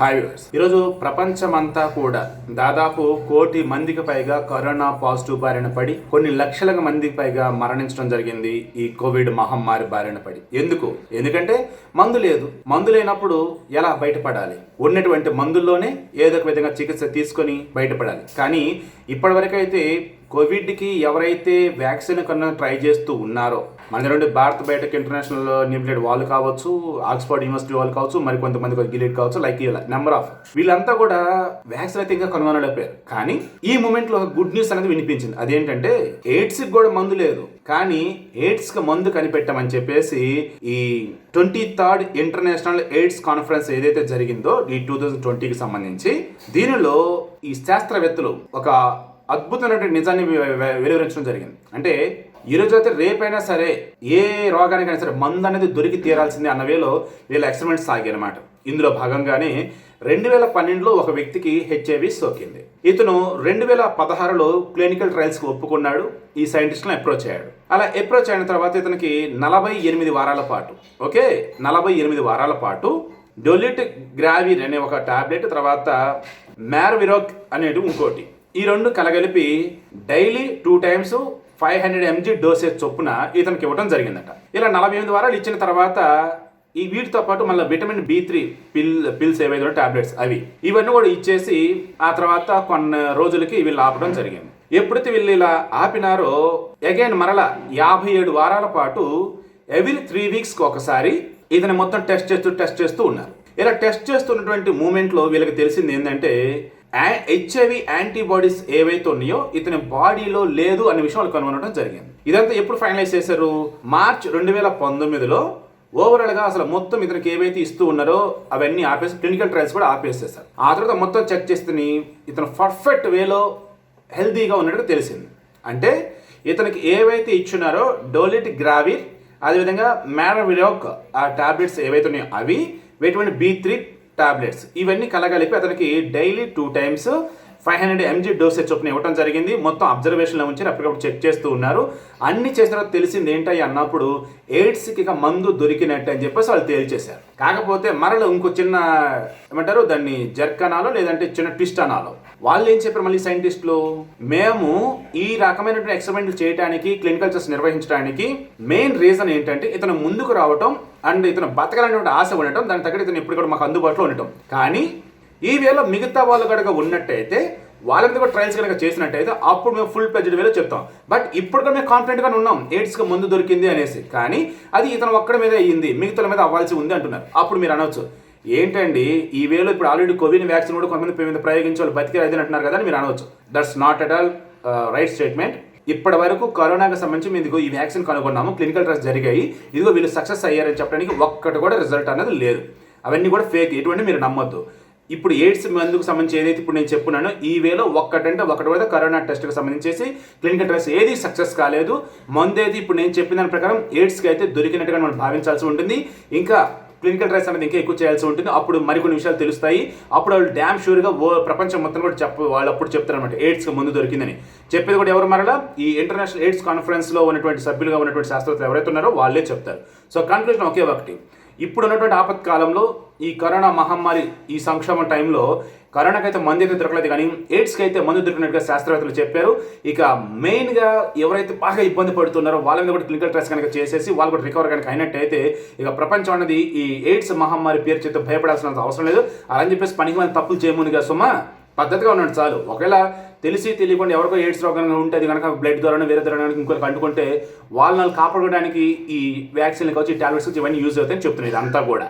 Hi ఈరోజు ప్రపంచమంతా కూడా దాదాపు కోటి మందికి పైగా కరోనా పాజిటివ్ బారిన పడి కొన్ని లక్షల మందికి పైగా మరణించడం జరిగింది ఈ కోవిడ్ మహమ్మారి బారిన పడి. ఎందుకు? ఎందుకంటే మందు లేదు. మందు లేనప్పుడు ఎలా బయటపడాలి? ఉన్నటువంటి మందుల్లోనే ఏదో ఒక విధంగా చికిత్స తీసుకొని బయటపడాలి. కానీ ఇప్పటివరకైతే కోవిడ్కి ఎవరైతే వ్యాక్సిన్ కన్నా ట్రై చేస్తూ ఉన్నారో మన రెండు భారత్ బయోటెక్ ఇంటర్నేషనల్ లిమిటెడ్ వాళ్ళు కావచ్చు ఆక్స్ఫర్డ్ యూనివర్సిటీ వాళ్ళు కావచ్చు మరి కొంతమంది గిలీడ్ కావచ్చు లైక్ నెంబర్ ఆఫ్. వీళ్ళంతా కూడా వ్యాక్సిన్ అయితే ఇంకా కనుగొనలేకపోయారు. కానీ ఈ మూమెంట్లో గుడ్ న్యూస్ అనేది వినిపించింది. అదేంటంటే ఎయిడ్స్కి కూడా మందు లేదు. కానీ ఎయిడ్స్కి మందు కనిపెట్టమని చెప్పేసి ఈ twenty third international AIDS conference ఏదైతే జరిగిందో ఈ టూ థౌజండ్ ట్వంటీకి సంబంధించి దీనిలో ఈ శాస్త్రవేత్తలు ఒక అద్భుతమైనటువంటి నిజాన్ని వెలువరించడం జరిగింది. అంటే ఈ రోజు అయితే రేపైనా సరే ఏ రోగానికైనా సరే మందు అనేది దొరికి తీరాల్సిందే అన్న వేలో వీళ్ళ ఎక్స్పెరిమెంట్స్ సాగారన్నమాట ఇందులో భాగంగానే రెండు వేల పన్నెండులో ఒక వ్యక్తికి హెచ్ఐవి సోకింది. ఇతను రెండు వేల పదహారులో క్లినికల్ ట్రయల్స్కి ఒప్పుకున్నాడు ఈ సైంటిస్ట్ని అప్రోచ్ అయ్యాడు. అలా అప్రోచ్ అయిన తర్వాత ఇతనికి నలభై ఎనిమిది వారాల పాటు ఓకే? నలభై ఎనిమిది వారాల పాటు డొలిట్ గ్రావిర్ అనే ఒక టాబ్లెట్ తర్వాత మ్యార్విరోక్ అనేది ఇంకోటి. ఈ రెండు కలగలిపి daily two times five hundred mg dosage చొప్పున ఇతనికి ఇవ్వడం జరిగిందట. ఇలా నలభై ఎనిమిది వారాలు ఇచ్చిన తర్వాత ఈ వీటితో పాటు మళ్ళీ vitamin B three pill pills ఏవైతే టాబ్లెట్స్ అవి ఇవన్నీ కూడా ఇచ్చేసి ఆ తర్వాత కొన్ని రోజులకి వీళ్ళు ఆపడం జరిగింది. ఎప్పుడైతే వీళ్ళు ఇలా ఆపినారో అగైన్ మరలా యాభై ఏడు వారాల పాటు ఎవ్రీ త్రీ వీక్స్కి ఒకసారి ఇతని మొత్తం టెస్ట్ చేస్తూ టెస్ట్ చేస్తూ ఉన్నారు. ఇలా టెస్ట్ చేస్తున్నటువంటి మూమెంట్లో వీళ్ళకి తెలిసింది ఏంటంటే హెచ్ఐవి యాంటీబాడీస్ ఏవైతే ఉన్నాయో ఇతని బాడీలో లేదు అనే విషయం వాళ్ళు కనుగొనడం జరిగింది. ఇదంతా ఎప్పుడు ఫైనలైజ్ చేశారు? మార్చ్ రెండు వేల పంతొమ్మిదిలో ఓవరాల్గా అసలు మొత్తం ఇతనికి ఏవైతే ఇస్తూ ఉన్నారో అవన్నీ ఆపేసి క్లినికల్ ట్రయల్స్ కూడా ఆపేసేసారు ఆ తర్వాత మొత్తం చెక్ చేస్తే ఇతను పర్ఫెక్ట్ వేలో హెల్తీగా ఉన్నట్టు తెలిసింది. అంటే ఇతనికి ఏవైతే ఇచ్చున్నారో డోలిట్ గ్రావిర్ అదేవిధంగా మ్యారవిలోక్ ఆ టాబ్లెట్స్ ఏవైతే ఉన్నాయో అవి విటమిన్ బి త్రీ టాబ్లెట్స్. ఇవన్నీ కలగలిపి అతనికి daily two times five hundred mg dosage చొప్పున ఇవ్వడం జరిగింది. మొత్తం అబ్జర్వేషన్లో ఉంచి అప్పటికప్పుడు చెక్ చేస్తూ ఉన్నారు. అన్ని చేసిన తర్వాత తెలిసింది ఏంటని అన్నప్పుడు ఎయిడ్స్కి ఇక మందు దొరికినట్టు అని చెప్పేసి వాళ్ళు తేల్చేశారు. కాకపోతే మరలో ఇంకో చిన్న ఏమంటారు? దాన్ని జర్కనాలో లేదంటే చిన్న ట్విస్ట్ అనాలో. వాళ్ళు ఏం చెప్పారు మళ్ళీ సైంటిస్టులు? మేము ఈ రకమైనటువంటి ఎక్స్పెరిమెంట్లు చేయడానికి క్లినికల్ టెస్ట్ నిర్వహించడానికి మెయిన్ రీజన్ ఏంటంటే ఇతను ముందుకు రావటం అండ్ ఇతను బతకాలనేటువంటి ఆశ ఉండటం. దాని తగ్గట్టు ఇతను ఇప్పుడు కూడా మాకు అందుబాటులో ఉండటం. కానీ ఈ మిగతా వాళ్ళు కనుక ఉన్నట్టయితే వాళ్ళ మీద కూడా ట్రయల్స్ కనుక చేసినట్టయితే అప్పుడు మేము ఫుల్ ప్లెజ్డ్ వేలో చెప్తాం. బట్ ఇప్పుడు కూడా మేము కాన్ఫిడెంట్గానే ఉన్నాం. ఎయిడ్స్కి ముందు దొరికింది అనేసి. కానీ అది ఇతను ఒక్కడి మీద అయ్యింది మిగతా మీద అవ్వాల్సి ఉంది అంటున్నారు. అప్పుడు మీరు అనవచ్చు ఏంటండి? ఈ వేలో ఇప్పుడు ఆల్రెడీ కోవిడ్ వ్యాక్సిన్ కూడా కొంతమంది మీద ప్రయోగించాలి వాళ్ళు బతికి అది అంటున్నారు కదా అని మీరు అనవచ్చు that's not at all right statement ఇప్పటి వరకు కరోనాకి సంబంధించి మేము ఈ వ్యాక్సిన్ కనుగొన్నాము. క్లినికల్ ట్రస్ట్ జరిగాయి. ఇదిగో వీళ్ళు సక్సెస్ అయ్యారని చెప్పడానికి ఒక్కటి కూడా రిజల్ట్ అనేది లేదు. అవన్నీ కూడా ఫేక్ ఎటువంటి మీరు నమ్మొద్దు. ఇప్పుడు ఎయిడ్స్ మందుకు సంబంధించి ఏదైతే ఇప్పుడు నేను చెప్పున్నానో ఈ వేలో ఒక్కటంటే ఒకటి కూడా కరోనా టెస్ట్కి సంబంధించేసి క్లినికల్ ట్రయల్స్ ఏది సక్సెస్ కాలేదు. మందు అయితే ఇప్పుడు నేను చెప్పిన దాని ప్రకారం ఎయిడ్స్కి అయితే దొరికినట్టుగా మనం భావించాల్సి ఉంటుంది. ఇంకా క్లినికల్ ట్రయల్స్ అనేది ఇంకా ఎక్కువ చేయాల్సి ఉంటుంది. అప్పుడు మరికొన్ని విషయాలు తెలుస్తాయి. అప్పుడు వాళ్ళు డ్యామ్ షూర్గా ఓ ప్రపంచం మొత్తం కూడా చెప్ప వాళ్ళు అప్పుడు చెప్తారు అనమాట ఎయిడ్స్కి ముందు దొరికిందని. చెప్పేది కూడా ఎవరు మరలా? ఈ ఇంటర్నేషనల్ ఎయిడ్స్ కాన్ఫరెన్స్లో ఉన్నటువంటి సభ్యులుగా ఉన్నటువంటి శాస్త్రవేత్తలు ఎవరైతే ఉన్నారో వాళ్ళే చెప్తారు. సో కన్క్లూజన్ ఒకే ఒకటి. ఇప్పుడు ఉన్నటువంటి ఆపత్కాలంలో ఈ కరోనా మహమ్మారి ఈ సంక్షోభం టైంలో కరోనాకైతే మందు అయితే దొరకలేదు కానీ ఎయిడ్స్కి అయితే మందు దొరికినట్టుగా శాస్త్రవేత్తలు చెప్పారు. ఇక మెయిన్గా ఎవరైతే బాగా ఇబ్బంది పడుతున్నారో వాళ్ళ మీద కూడా క్లినికల్ ట్రయల్స్ కనుక చేసేసి వాళ్ళు కూడా రికవర్ కనుక అయినట్టయితే ఇక ప్రపంచం అనేది ఈ ఎయిడ్స్ మహమ్మారి పేరు చేత భయపడాల్సిన అవసరం లేదు. అలా అని చెప్పేసి పనికి మన తప్పులు చేయముందుగా సుమా. పద్ధతిగా ఉన్నాడు చాలు. ఒకవేళ తెలిసి తెలియకుండా ఎవరికో ఎయిడ్స్ రోగం ఉంటే అది కనుక బ్లడ్ ద్వారా వేరే ద్వారా ఇంకొకరికి అంటుకుంటే వాళ్ళని కాపాడుకోవడానికి ఈ వ్యాక్సిన్లకు కావచ్చు ఈ టాబ్లెట్స్ ఇవన్నీ యూజ్ అవుతాయని చెప్తున్నాయి ఇదంతా కూడా.